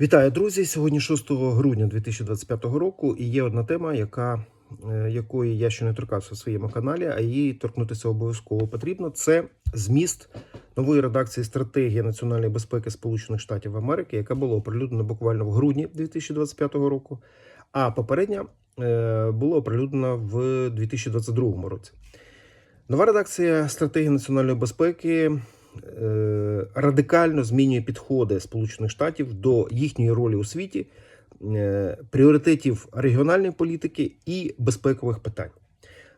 Вітаю, друзі! Сьогодні 6 грудня 2025 року, і є одна тема, яка, е, якої я ще не торкався в своєму каналі, а її торкнутися обов'язково потрібно. Це зміст нової редакції стратегії національної безпеки Сполучених Штатів Америки, яка була оприлюднена буквально в грудні 2025 року. А попередня е, була оприлюднена в 2022 році. Нова редакція стратегії національної безпеки радикально змінює підходи Сполучених Штатів до їхньої ролі у світі, е, пріоритетів регіональної політики і безпекових питань.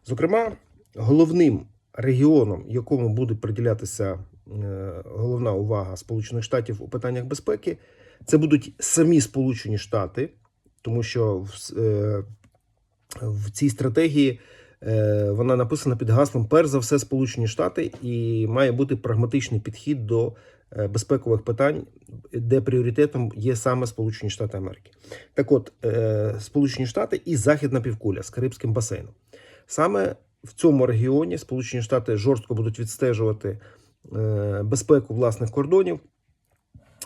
Зокрема, головним регіоном, якому буде приділятися е, головна увага Сполучених Штатів у питаннях безпеки, це будуть самі Сполучені Штати, тому що в, е, в цій стратегії е, вона написана під гаслом перш за все Сполучені Штати, і має бути прагматичний підхід до е, безпекових питань, де пріоритетом є саме Сполучені Штати Америки. Так от, е, Сполучені Штати і Західна півкуля з Карибським басейном. Саме в цьому регіоні Сполучені Штати жорстко будуть відстежувати е, безпеку власних кордонів,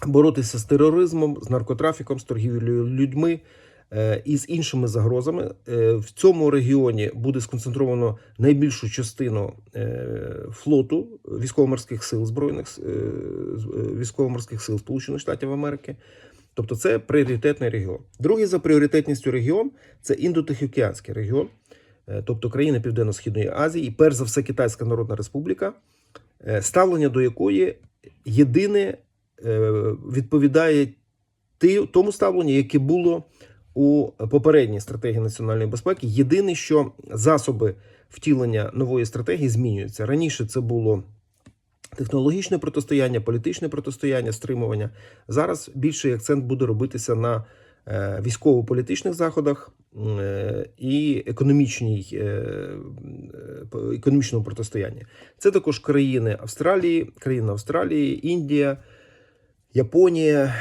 боротися з тероризмом, з наркотрафіком, з торгівлею людьми е, і з іншими загрозами. Е, В цьому регіоні буде сконцентровано найбільшу частину е, флоту військово-морських сил збройних е, е, військово-морських сил Сполучених Штатів Америки. Тобто це пріоритетний регіон. Другий за пріоритетністю регіон це індотихоокеанський регіон, е, тобто країни Південно-Східної Азії, і перш за все Китайська Народна Республіка, е, ставлення до якої єдине е, відповідає тому ставленню, яке було у попередній стратегії національної безпеки. Єдине, що засоби втілення нової стратегії змінюються. Раніше це було технологічне протистояння, політичне протистояння, стримування. Зараз більший акцент буде робитися на е, військово-політичних заходах е, і е, економічному протистоянні. Це також країни Австралії, країни Австралії, Індія, Японія.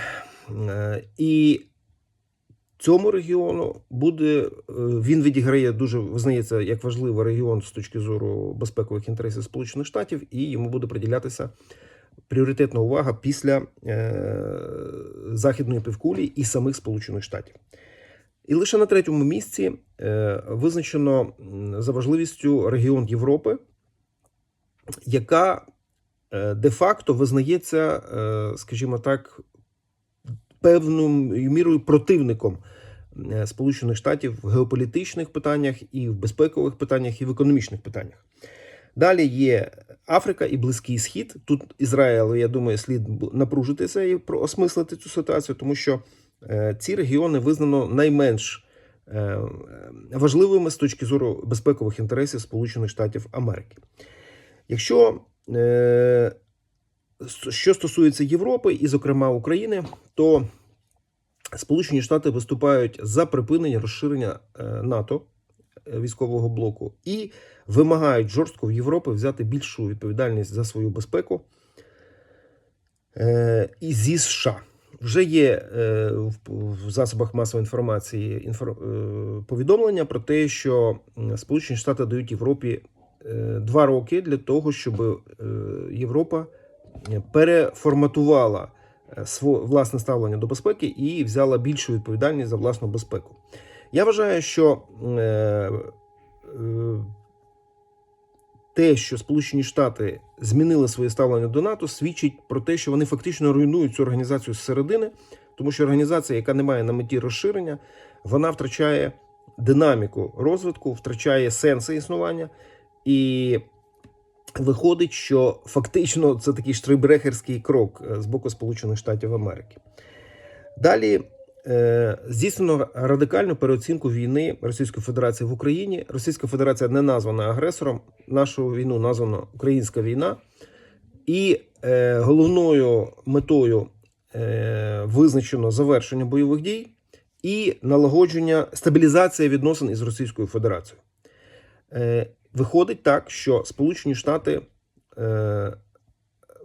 І цьому регіону буде е, він відіграє дуже визнається як важливий регіон з точки зору безпекових інтересів Сполучених Штатів, і йому буде приділятися пріоритетна увага після е, західної півкулі і самих Сполучених Штатів. І лише на третьому місці е, визначено за важливістю регіон Європи, яка де-факто визнається, скажімо так, певною мірою противником е, Сполучених Штатів в геополітичних питаннях, і в безпекових питаннях, і в економічних питаннях. Далі є Африка і Близький Схід. Тут Ізраїлу, я думаю, слід напружитися і проосмислити цю ситуацію, тому що е, ці регіони визнано найменш е, важливими з точки зору безпекових інтересів Сполучених Штатів Америки. Якщо що стосується Європи і, зокрема, України, то Сполучені Штати виступають за припинення розширення е, НАТО е, військового блоку і вимагають жорстко в Європи взяти більшу відповідальність за свою безпеку е, і зі США. Вже є в, засобах масової інформації інфор, повідомлення про те, що Сполучені Штати дають Європі два роки для того, щоб Європа переформатувала е, сво- власне ставлення до безпеки і взяла більшу відповідальність за власну безпеку. Я вважаю, що е, е, те, що Сполучені Штати змінили своє ставлення до НАТО, свідчить про те, що вони фактично руйнують цю організацію зсередини, тому що організація, яка не має на меті розширення, вона втрачає динаміку розвитку, втрачає сенси існування, і виходить, що фактично це такий штрейбрехерський крок е, з боку Сполучених Штатів Америки. Далі е, здійснено радикальну переоцінку війни Російської Федерації в Україні. Російська Федерація не названа агресором. Нашу війну названо Українська війна, і е, головною метою визначено завершення бойових дій і налагодження стабілізація відносин із Російською Федерацією. Виходить так, що Сполучені Штати е,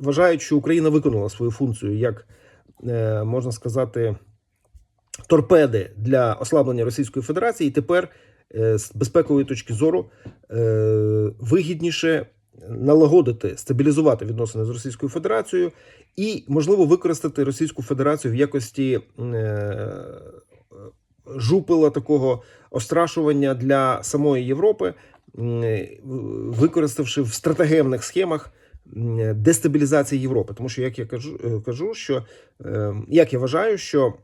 вважають, що Україна виконала свою функцію як е, можна сказати, торпеди для ослаблення Російської Федерації, і тепер е, з безпекової точки зору е, вигідніше налагодити, стабілізувати відносини з Російською Федерацією і, можливо, використати Російську Федерацію в якості е, жупила такого острашування для самої Європи, використавши в стратегемних схемах дестабілізації Європи. Тому що, як я кажу, е, кажу що е, як я вважаю, що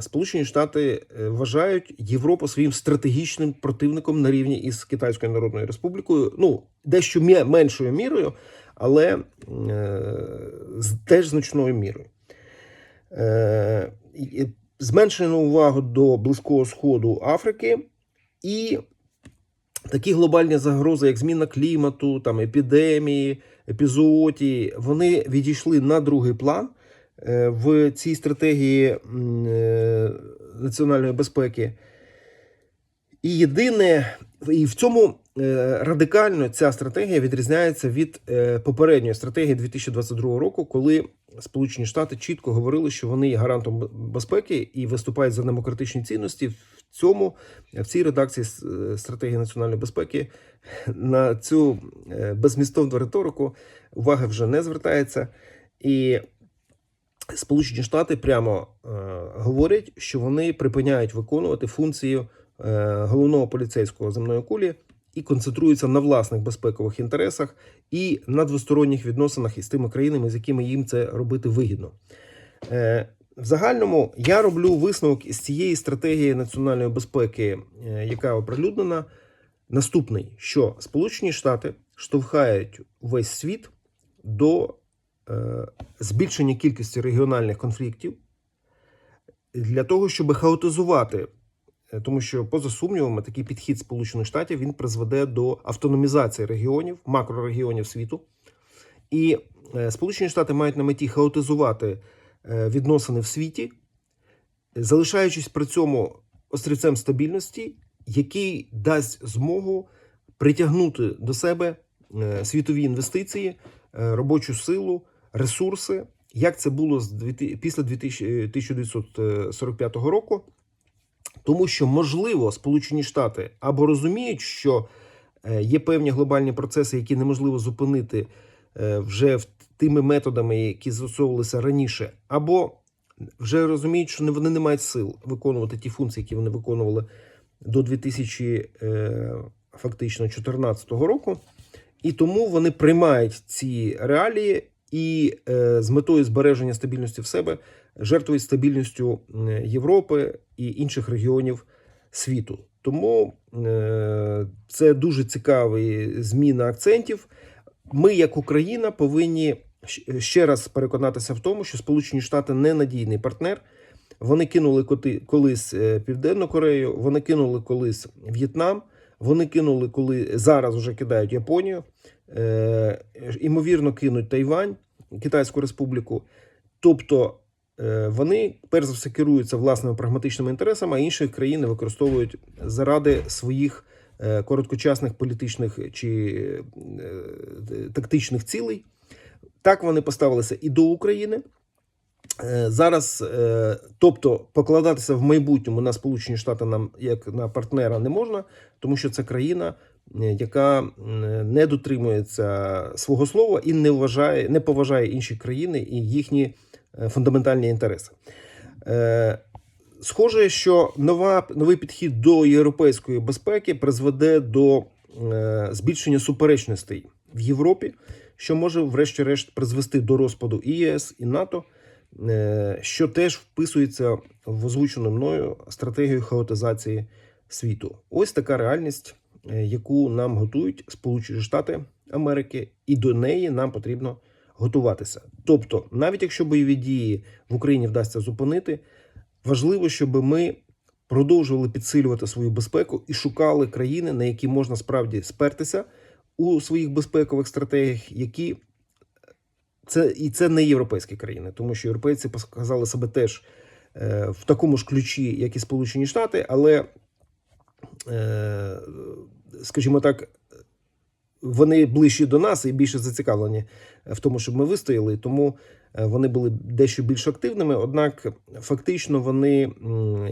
Сполучені Штати е, вважають Європу своїм стратегічним противником на рівні із Китайською Народною Республікою, ну дещо меншою мірою, але е, теж значною мірою. Е, зменшено увагу до Близького Сходу Африки і такі глобальні загрози, як зміна клімату, там епідемії, епізоотії, вони відійшли на другий план е, в цій стратегії е, національної безпеки. І єдине, і в цьому е, радикально ця стратегія відрізняється від е, попередньої стратегії 2022 року, коли Сполучені Штати чітко говорили, що вони є гарантом безпеки і виступають за демократичні цінності. В цьому в цій редакції е, стратегії національної безпеки на цю безмістовну риторику уваги вже не звертається. І Сполучені Штати прямо говорять, що вони припиняють виконувати функцію головного поліцейського земної кулі і концентруються на власних безпекових інтересах і на двосторонніх відносинах із тими країнами, з якими їм це робити вигідно. Е, в загальному я роблю висновок із цієї стратегії національної безпеки, е, яка оприлюднена, наступний: що Сполучені Штати штовхають весь світ до е, збільшення кількості регіональних конфліктів для того, щоб хаотизувати. Е, Тому що, поза сумнівами, такий підхід Сполучених Штатів він призведе до автономізації регіонів, макрорегіонів світу. І е, Сполучені Штати мають на меті хаотизувати е, відносини в світі, залишаючись при цьому острівцем стабільності, який дасть змогу притягнути до себе світові інвестиції, робочу силу, ресурси, як це було з 2000 після 2000 1945 року. Тому що, можливо, Сполучені Штати або розуміють, що е, є певні глобальні процеси, які неможливо зупинити е, вже тими методами, які застосовувалися раніше, або вже розуміють, що вони не мають сил виконувати ті функції, які вони виконували до 2000, е, 2014 року. І тому вони приймають ці реалії і з метою збереження стабільності в себе жертвують стабільністю Європи і інших регіонів світу. Тому е, це дуже цікавий зміна акцентів. Ми, як Україна, повинні ще раз переконатися в тому, що Сполучені Штати ненадійний партнер. Вони кинули колись е, Південну Корею, вони кинули колись В'єтнам, вони кинули, коли зараз вже кидають Японію, е, імовірно, кинуть Тайвань, Китайську Республіку. Тобто вони перш за все керуються власними прагматичними інтересами, а інші країни використовують заради своїх е, короткочасних політичних чи е, тактичних цілей. Так вони поставилися і до України. Е, Зараз, е, тобто, покладатися в майбутньому на Сполучені Штати нам як на партнера не можна, тому що це країна, е, яка не дотримується свого слова і не вважає, не поважає інші країни і їхні е, фундаментальні інтереси. Е, Схоже, що нова, новий підхід до європейської безпеки призведе до е, збільшення суперечностей в Європі, що може, врешті-решт, призвести до розпаду і ЄС і НАТО, е, що теж вписується в озвучену мною стратегію хаотизації світу. Ось така реальність, е, яку нам готують Сполучені Штати Америки, і до неї нам потрібно готуватися. Тобто, навіть якщо бойові дії в Україні вдасться зупинити, важливо, щоб ми продовжували підсилювати свою безпеку і шукали країни, на які можна справді спертися у своїх безпекових стратегіях, які це і це не європейські країни, тому що європейці показали себе теж е, в такому ж ключі, як і Сполучені Штати, але, е, скажімо так, вони ближчі до нас і більше зацікавлені в тому, щоб ми вистояли. Тому е, вони були дещо більш активними. Однак, фактично, вони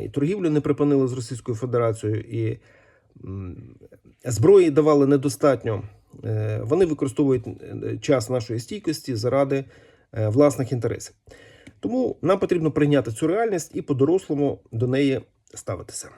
і торгівлю не припинили з Російською Федерацією, і зброї давали недостатньо Е, Вони використовують е, час нашої стійкості заради власних інтересів. Тому нам потрібно прийняти цю реальність і по-дорослому до неї ставитися.